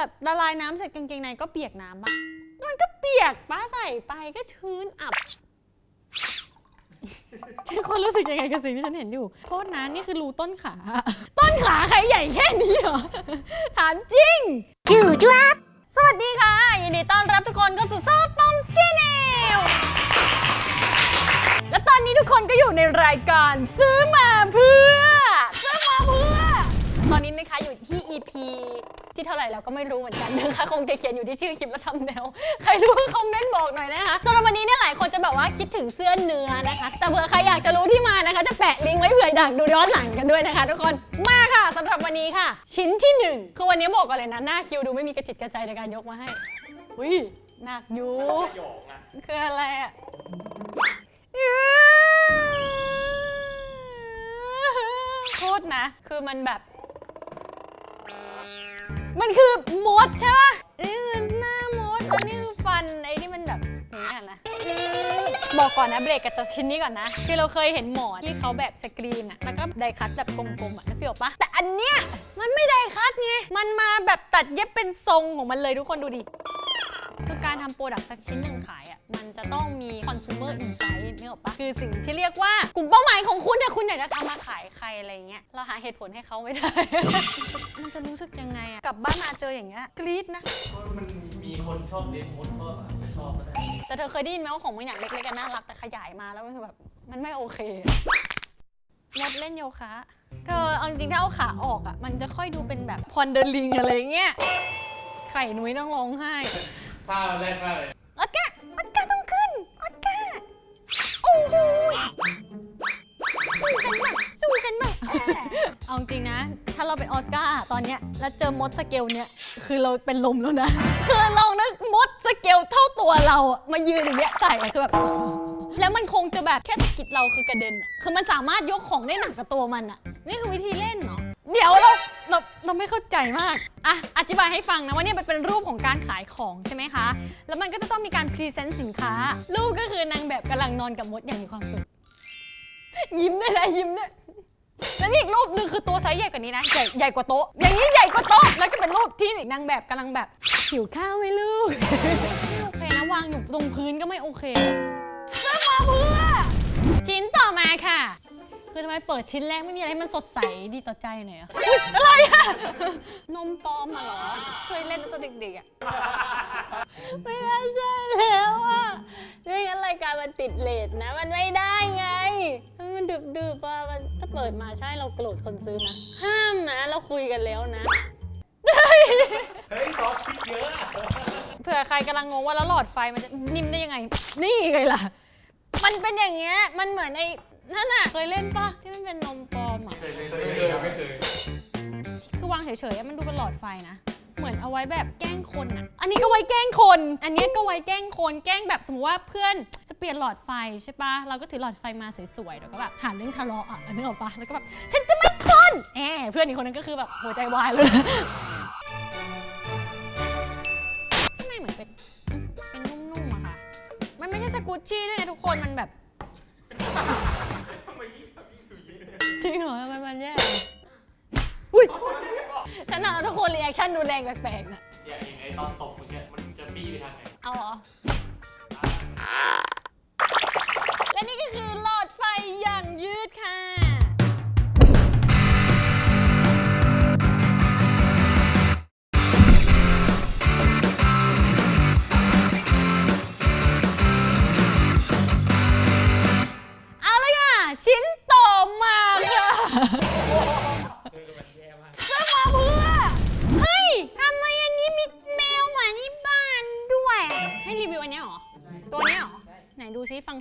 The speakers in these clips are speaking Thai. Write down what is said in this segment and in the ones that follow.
แบบละลายน้ำเสร็จกางเกงในก็เปียกน้ำปะมันก็เปียกป้าใส่ไปก็ชื้นอับทุกคนรู้สึกยังไงกับสิ่งที่ฉันเห็นอยู่ โทษนะนี่คือรูต้นขา ต้นขาใครใหญ่แค่นี้เหรอ ถามจริง จู่จ้าบสวัสดีค่ะ ยินดีต้อนรับทุกคนเข้าสู่ซอฟต์ปอมส์ชแนลและตอนนี้ทุกคนก็อยู่ในรายการซื้อมาเพื่อซื้อมาเพื่อ ตอนนี้นะคะอยู่ที่ EP ที่เท่าไหร่แล้วก็ไม่รู้เหมือนกันนะคะ คงจะเขียนอยู่ที่ชื่อคลิปและทำแนว ใครรู้คอมเมนต์บอกหน่อยนะคะสำหรับวันนี้เนี่ยหลายคนจะแบบว่าคิดถึงเสื้อเนื้อนะคะ แต่เผื่อใครอยากจะรู้ที่มานะคะ จะแปะลิงก์ไว้เผื่ออยากดูย้อนหลังกันด้วยนะคะ ทุกคนมาค่ะสำหรับวันนี้ค่ะ ชิ้นที่หนึ่งคือวันนี้บอกก่อนเลยนะหน้าคิวดูไม่มีกระจิตกระใจในการยกมาให้อุ้ยหนักอยู่คืออะไรอะโทษนะ คือมันแบบ มันคือมดใช่ปะนี่คือหน้ามดแล้วนี่คือฟันไอ้ที่มันแบบอย่างนี้ยนะอืมบอกก่อนนะเบรกกับตัวชิ้นนี้ก่อนนะ คือเราเคยเห็นหมอที่เขาแบบสกรีนอะแล้วก็ไดคัตแบบกลมๆอะนึกออกปะแต่อันเนี้ยมันไม่ไดคัตไงมันมาแบบตัดเย็บเป็นทรงของมันเลยทุกคนดูดิคือการทำโปรดักต์สักชิ้นหนึ่งขายอะ มันจะต้องมี consumer insight นึกออกปะคือสิ่งที่เรียกว่ากลุ่มเป้าหมายของคุณเนี่ยคุณอยากจะทำมาขายใครอะไรเงี้ยเราหาเหตุผลให้เขาไม่ได้ มันจะรู้สึกยังไงอะกลับบ้านมาเจออย่างเงี้ยกรี๊ดนะ มันมีคนชอบเลี้ยงมดก็อาจจะชอบก็ได้แต่เธอเคยได้ยินไหมว่าของมันอย่างเล็กๆกันน่ารักแต่ขยายมาแล้วมันคือแบบมันไม่โอเคมดเล่นโยคะเธอเอาจริงๆถ้าเอาขาออกอะมันจะค่อยดูเป็นแบบพอนเดอร์ลิงอะไรเงี้ยไข่นุ้ยต้องร้องไห้ถ้าแรกมากเลย เราเป็นออสการ์ตอนเนี้ยแล้วเจอมดสเกลเนี้ยคือเราเป็นลมแล้วนะ คือลองนึกมดสเกลเท่าตัวเราอะมายืนอย่างเงี้ยใส่อะคือแบบ แล้วมันคงจะแบบแค่สะกิดเราคือกระเด็นอะคือมันสามารถยกของได้หนักกับตัวมันอะนี่คือวิธีเล่นเนาะเดี๋ยวเราเราเราไม่เข้าใจมากอะอธิบายให้ฟังนะว่าเนี่ยมันเป็นรูปของการขายของใช่ไหมคะ แล้วมันก็จะต้องมีการพรีเซนต์สินค้า รูปก็คือนางแบบกำลังนอนกับมดอย่างมีความสุขยิ้มด้วยนะยิ้มด้วย แล้วนี่อีกรูปหนึ่งคือตัวไซส์ใหญ่กว่านี้นะ ใหญ่ใหญ่กว่าโต๊ะ อย่างนี้ใหญ่กว่าโต๊ะ แล้วก็เป็นรูปที่นางแบบกำลังแบบหิวข้าวไหมลูก ไม่โอเคนะวางอยู่ตรงพื้นก็ไม่โอเคซื้อมาเพื่อชิ้นต่อมาค่ะ คือทำไมเปิดชิ้นแรกไม่มีอะไรให้มันสดใสดีต่อใจหน่อยอะอุ๊ยอะไรอะนมปลอมมาเหรอ เคยเล่นตั้งแต่เด็กๆอะไม่ได้ใช่แล้วอะไม่งั้นรายการมันติดเลทนะ มันไม่ได้ไง มันดึบดึบๆอะมันถ้าเปิดมาใช่เราโกรธคนซื้อนะ ห้ามนะ เราคุยกันแล้วนะเฮ้ยซอฟคิดเยอะเผื่อใครกำลังงงว่าแล้วหลอดไฟมันจะนิ่มได้ยังไง นี่ไงล่ะ มันเป็นอย่างเงี้ย มันเหมือนไอ้ นั่นน่ะเคยเล่นปะที่มันเป็นนมปลอมอะ เคยเลยไม่เคยไม่เคยคือวางเฉยๆอะมันดูเป็นหลอดไฟนะ เหมือนเอาไว้แบบแกล้งคนอะ อันนี้ก็ไว้แกล้งคน อันเนี้ยก็ไว้แกล้งคน แกล้งแบบสมมติว่าเพื่อนจะเปลี่ยนหลอดไฟใช่ปะเราก็ถือหลอดไฟมาสวยๆแล้วก็แบบหาเรื่องทะเลาะอะนึกออกปะแล้วก็แบบฉันจะไม่ทนแหมเพื่อนอีกคนนึงก็คือแบบหัวใจวายเลยนะข้างในเหมือนเป็นอืมเป็นนุ่มๆอะค่ะ มันไม่ใช่สกูชชี่ด้วยนะทุกคน มันแบบ จริงเหรอทำไมมันแย่อุ้ยฉันเอาทุกคนรีแอคชั่นดูแรงแปลกๆนะอย่าอย่างไอตอนตกเมื่อกี้มันจะบี้ไปทางไหนเอาเหรอ และนี่ก็คือหลอ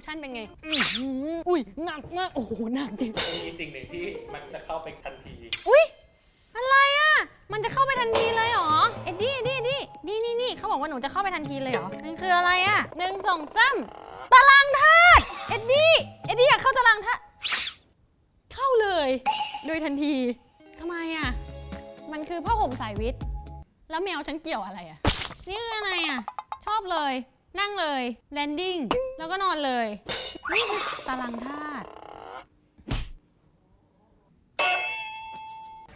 ชันเป็นไง อื้อหืออุ้ยหนักมาก โอ้โห หนักจริงมีสิ่งหนึ่งที่มันจะเข้าไปทันที อุ้ยอะไรอะ มันจะเข้าไปทันทีเลยเหรอ เอ็ดดี้เอ็ดดี้เอ็ดดี้นี่นี่นี่เขาบอกว่าหนูจะเข้าไปทันทีเลยเหรอ มันคืออะไรอะหนึ่งสองสามตารางธาตุ เอ็ดดี้ เอ็ดดี้อยากเข้าตารางธาตุ เข้าเลย โดยทันที ทำไมอะ มันคือผ้าห่มสายวิทย์ แล้วแมวฉันเกี่ยวอะไรอะ นี่คืออะไรอะ ชอบเลย นั่งเลยแลนดิ้งแล้วก็นอนเลย นี่คือตารางธาตุ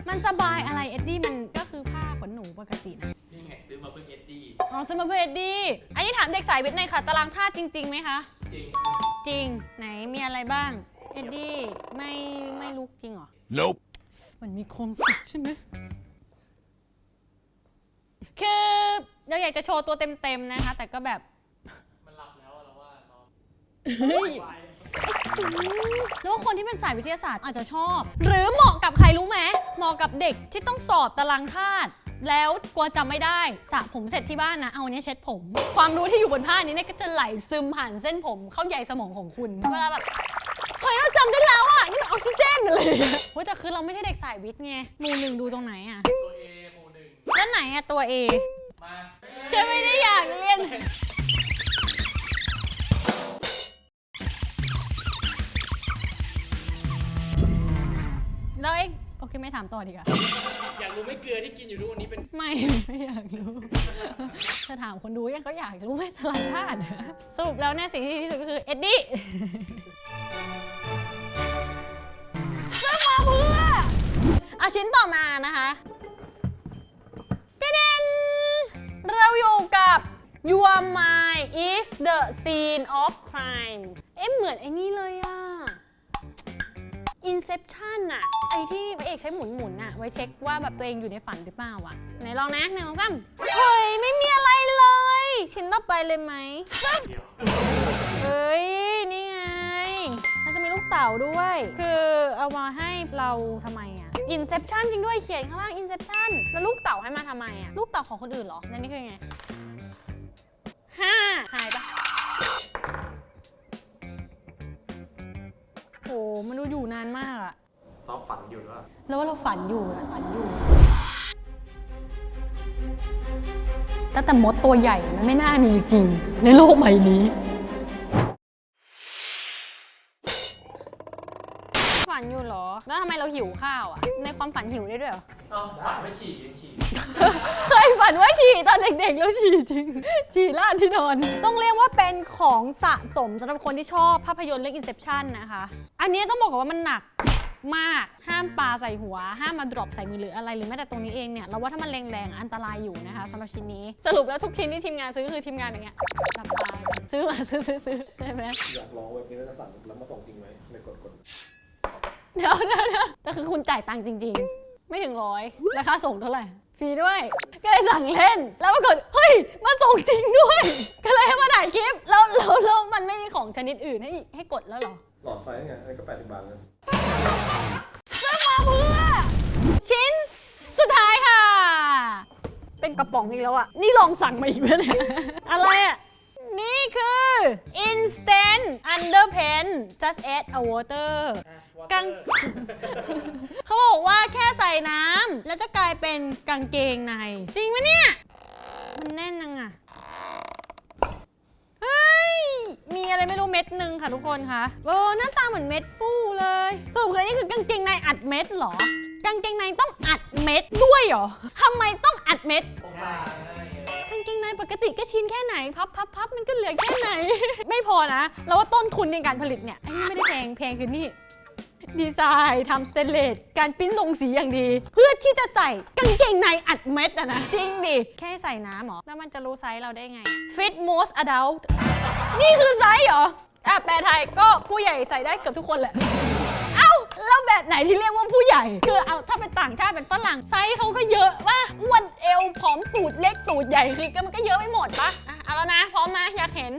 มันสบายอะไรเอ็ดดี้มันก็คือผ้าขนหนูปกตินะนี่ไงมาเพื่อเอ็ดดี้อ๋อซื้อมาเพื่อเอ็ดดี้อันนี้ถามเด็กสายวิทย์หน่อยค่ะ ตารางธาตุจริงๆไหมคะ จริง จริงไหนมีอะไรบ้างเอ็ดดี้ไม่ไม่ลุกจริงเหรอ Nope. มันมีความสุขใช่ไหมคือเราอยากจะโชว์ตัวเต็มๆนะคะ แต่ก็แบบ แล้วว่าคนที่เป็นสายวิทยาศาสตร์อาจจะชอบ หรือเหมาะกับใครรู้ไหมเหมาะกับเด็กที่ต้องสอบตารางธาตุแล้วกลัวจำไม่ได้สระผมเสร็จที่บ้านนะ เอาอันนี้เช็ดผม ความรู้ที่อยู่บนผ้านี้เนี่ยก็จะไหลซึมผ่านเส้นผมเข้าใยสมองของคุณ เวลาแบบเฮ้ยเราจำได้แล้วอะนี่มันออกซิเจนอะไรอย่างเลยเฮ้ยแต่คือเราไม่ใช่เด็กสายวิทย์ไงหมูหนึ่งดูตรงไหนอะตัวเอหมู่หนึ่งแล้วไหนอะตัว A มา จะไม่ได้อยากเรียน แล้วเองโอเคไม่ถามต่อดีกว่าอยากรู้ไม่เกลือที่กินอยู่ทุกวันนี้เป็นไม่ ไม่อยากรู้จะถามคนดูยังเขาอยากรู้ไม่ตลาดพลาดสรุปแล้วเนี่ยสิ่งที่ดีที่สุดก็คือเอ็ดดี้เรื่องมาเพื่ออาชิ้นต่อมานะคะเดนเราอยู่กับ Your mind is the scene of crime เอ๊ะเหมือนไอ้นี่เลยอะ Inception อะไอที่พระเอกใช้หมุนหมุนๆอะไว้เช็คว่าแบบตัวเองอยู่ในฝันหรือเปล่าอะไหนลองนะหนึ่งสองสามเฮ้ย ไม่มีอะไรเลย ชิ้นต่อไปเลยไหมเดียวเฮ้ย นี่ไง มันจะมีลูกเต๋าด้วย คือเอามาให้เราทำไมอะ Inception จริงด้วยเขียนข้างล่าง Inception แล้วลูกเต๋าให้มาทำไมอะลูกเต๋าของคนอื่นเหรอนั่นนี่คือไงห้าหายป หมันดูอยู่นานมากอะซอฟฝันอยู่หรือเปล่าแล้วว่าเราฝันอยู่อะฝันอยู่แต่แต่มดตัวใหญ่มันไม่น่ามีอยู่จริง ในโลกใบนี้ แล้วทำไมเราหิวข้าวอะ ในความฝันหิวได้ด้วยเหรอ เอ้าฝันไม่ฉี่ยังฉี่เคยฝันว่าฉี่ตอนเด็กๆ แล้วฉี่จริง ฉี่ลาดที่นอน ต้องเรียกว่าเป็นของสะสมสำหรับคนที่ชอบภาพยนตร์เรื่อง Inception นะคะ อันนี้ต้องบอกก่อนว่ามันหนักมากห้ามปาใส่หัว ห้ามมาดรอปใส่มือหรืออะไรหรือแม้แต่ตรงนี้เองเนี่ยเราว่าถ้ามันแรงๆอะอันตรายอยู่นะคะสำหรับชิ้นนี้ สรุปแล้วทุกชิ้นที่ทีมงานซื้อคือทีมงานอย่างเงี้ยหลับตาซื้อมาซื้อซื้อซื้อใช่ไหมอยากลองเว็บนี้แล้วจะสั่งแล้วมาส่งจริงไหมในกดกด เดี๋ยวเดี๋ยวเดี๋ยวแต่คือคุณจ่ายตังค์จริง ๆ ไม่ถึงร้อยราคาส่งเท่าไหร่ฟรีด้วย ก็เลยสั่งเล่น แล้วปรากฏเฮ้ยมาส่งจริงด้วย ก็เลยให้มาถ่ายคลิป แล้วแล้วแล้วมันไม่มีของชนิดอื่นให้ให้กดแล้วเหรอ หลอดไฟไงอันนี้ก็แปดสิบบาทเลยซื้อมาเพื่อชิ้นสุดท้ายค่ะ เป็นกระป๋องอีกแล้วอะนี่ลองสั่งมาอีกไหมเนี่ย อะไรอะ นี่คือ instant underpen just add a water กังเขาบอกว่าแค่ใส่น้ำแล้วจะกลายเป็นกางเกงใน จริงไหมเนี่ย มันแน่นยังอะเฮ้ย มีอะไรไม่รู้เม็ดหนึ่งค่ะทุกคนคะโอ้หน้าตาเหมือนเม็ดฟูเลยสรุปเลยนี่คือกางเกงในอัดเม็ดเหรอกางเกงในต้องอัดเม็ดด้วยเหรอทำไมต้องอัดเม็ดง่านปกติก็ชิ้นแค่ไหนพับพับพับมันก็เหลือแค่ไหน ไม่พอนะแล้วว่าต้นทุนในการผลิตเนี่ยไอ้นี่ไม่ได้แพงแพงคือนี่ดีไซน์ทำสเตนเลสการปริ้นลงสีอย่างดี เพื่อที่จะใส่กางเกงในอัดเม็ดอะนะ จริงดิ แค่ใส่น้ำหรอ แล้วมันจะรู้ไซส์เราได้ไง Fit most adult นี่คือไซส์เหรออะแปลไทยก็ผู้ใหญ่ใส่ได้เกือบทุกคนแหละ แบบไหนที่เรียกว่าผู้ใหญ่ คือเอาถ้าเป็นต่างชาติเป็นฝรั่งไซส์เขาก็เยอะว่าอ้วนเอวผอมตูดเล็กตูดใหญ่คือก็มันก็เยอะไปหมดปะอะเอาแล้วนะพร้อมไหมอยากเห็น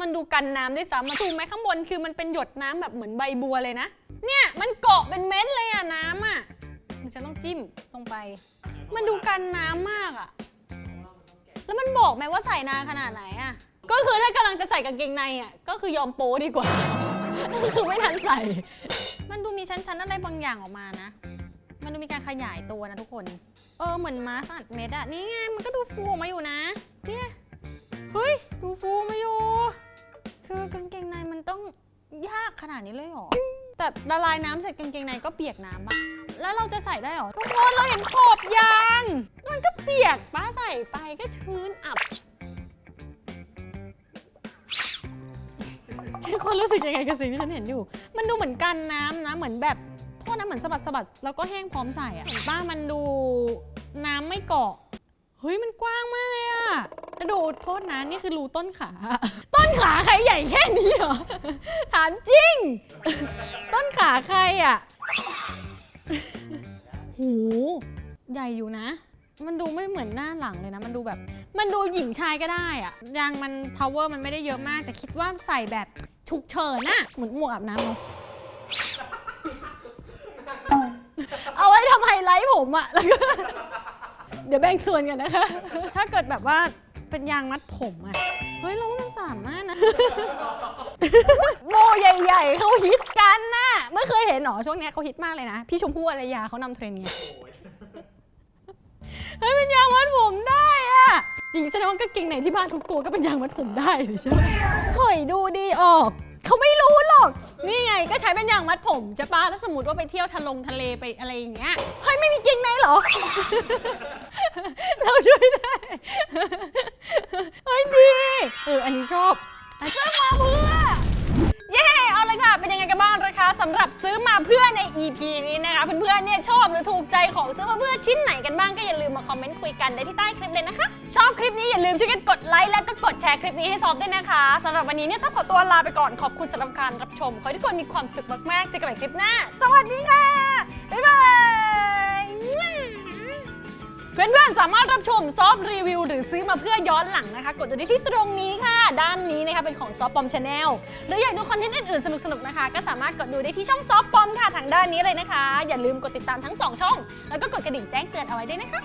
มันดูกันน้ำด้วยซ้ำมาดูไหมข้างบนคือมันเป็นหยดน้ำแบบเหมือนใบบัวเลยนะ เนี่ยมันเกาะเป็นเม็ดเลยอะน้ำอะมันจะต้องจิ้มลงไป มันดูกันน้ำมากอะแล้วมันบอกไหมว่าใส่นานขนาดไหนอะก็คือถ้ากำลังจะใส่กางเกงในอะก็คือยอมโป๊ดีกว่า คือไม่ทันใส่ มันดูมีชั้นๆอะไรบางอย่างออกมานะ มันดูมีการขยายตัวนะทุกคน เออเหมือนม้าสัตว์เม็ดอะนี่ไงมันก็ดูฟูออกมาอยู่นะ เนี่ยเฮ้ยดูฟูมาอยู่ คือกางเกงในมันต้องยากขนาดนี้เลยเหรอ แต่ละลายน้ำเสร็จกางเกงในก็เปียกน้ำปะแล้วเราจะใส่ได้เหรอ ทุกคนเราเห็นขอบยาง มันก็เปียกป้าใส่ไปก็ชื้นอับ คนรู้สึกยังไงกับสิ่งที่ฉันเห็นอยู่ มันดูเหมือนกันน้ำนะ เหมือนแบบโทษนะเหมือนสะบัดสะบัดแล้วก็แห้งพร้อมใส่อะเห็นป้ามันดูน้ำไม่เกาะ เฮ้ยมันกว้างมากเลยอะแล้วดูโทษนะนี่คือรูต้นขา ต้นขาใครใหญ่แค่นี้เหรอ ถามจริง ต้นขาใครอะหู ใหญ่อยู่นะ มันดูไม่เหมือนหน้าหลังเลยนะ มันดูแบบ มันดูหญิงชายก็ได้อะยางมัน power มันไม่ได้เยอะมาก แต่คิดว่าใส่แบบฉุกเฉินน่ะเหมือนหมวกอาบน้ำเนาะเอาไว้ทำไฮไลท์ผมอะแล้วก็เดี๋ยวแบ่งส่วนกันนะคะ ถ้าเกิดแบบว่าเป็นยางมัดผมอะเฮ้ยเราว่ามันสามารถนะโมใหญ่ ๆเขาฮิตกันน่ะไม่เคยเห็นหรอช่วงเนี้ยเขาฮิตมากเลยนะ พี่ชมพู่อารยาเขานำเทรนด์ไง อะอย่างนี้แสดงว่ากางเกงไหนที่บ้านทุกตัวก็เป็นยางมัดผมได้เลยใช่ไหมเฮ้ยดูดีออก เขาไม่รู้หรอก นี่ไงก็ใช้เป็นยางมัดผมใช่ปะถ้าสมมติว่าไปเที่ยวทะลงทะเลไปอะไรอย่างเงี้ย เฮ้ยไม่มีเกงในเหรอ เราช่วยได้ เฮ้ยดี เอออันนี้ชอบอะซื้อมาเพื่อ EP นี้นะคะเพื่อนๆเนี่ยชอบหรือถูกใจของซื้อเพื่อชิ้นไหนกันบ้างก็อย่าลืมมาคอมเมนต์คุยกันได้ที่ใต้คลิปเลยนะคะ ชอบคลิปนี้อย่าลืมช่วยกันกดไลค์และก็กดแชร์คลิปนี้ให้ซอฟด้วยนะคะสำหรับวันนี้เนี่ยซอฟขอตัวลาไปก่อนขอบคุณสำหรับการรับชม ขอให้ทุกคนมีความสุขมากๆเจอกันใหม่คลิปหน้า สวัสดีค่ะบ๊ายบาย พื่อนๆ สามารถรับชมซอฟต์รีวิว หรือซื้อมาเพื่อย้อนหลังนะคะ กดตัวนี้ที่ตรงนี้ค่ะ ด้านนี้นะคะเป็นของซอฟปอมชาแนลหรืออยากดูคอนเทนต์อื่นๆ สนุกๆ นะคะ ก็สามารถกดดูได้ที่ช่องซอฟปอมค่ะทางด้านนี้เลยนะคะ อย่าลืมกดติดตามทั้ง 2 ช่อง แล้วก็กดกระดิ่งแจ้งเตือนเอาไว้ด้วยนะคะ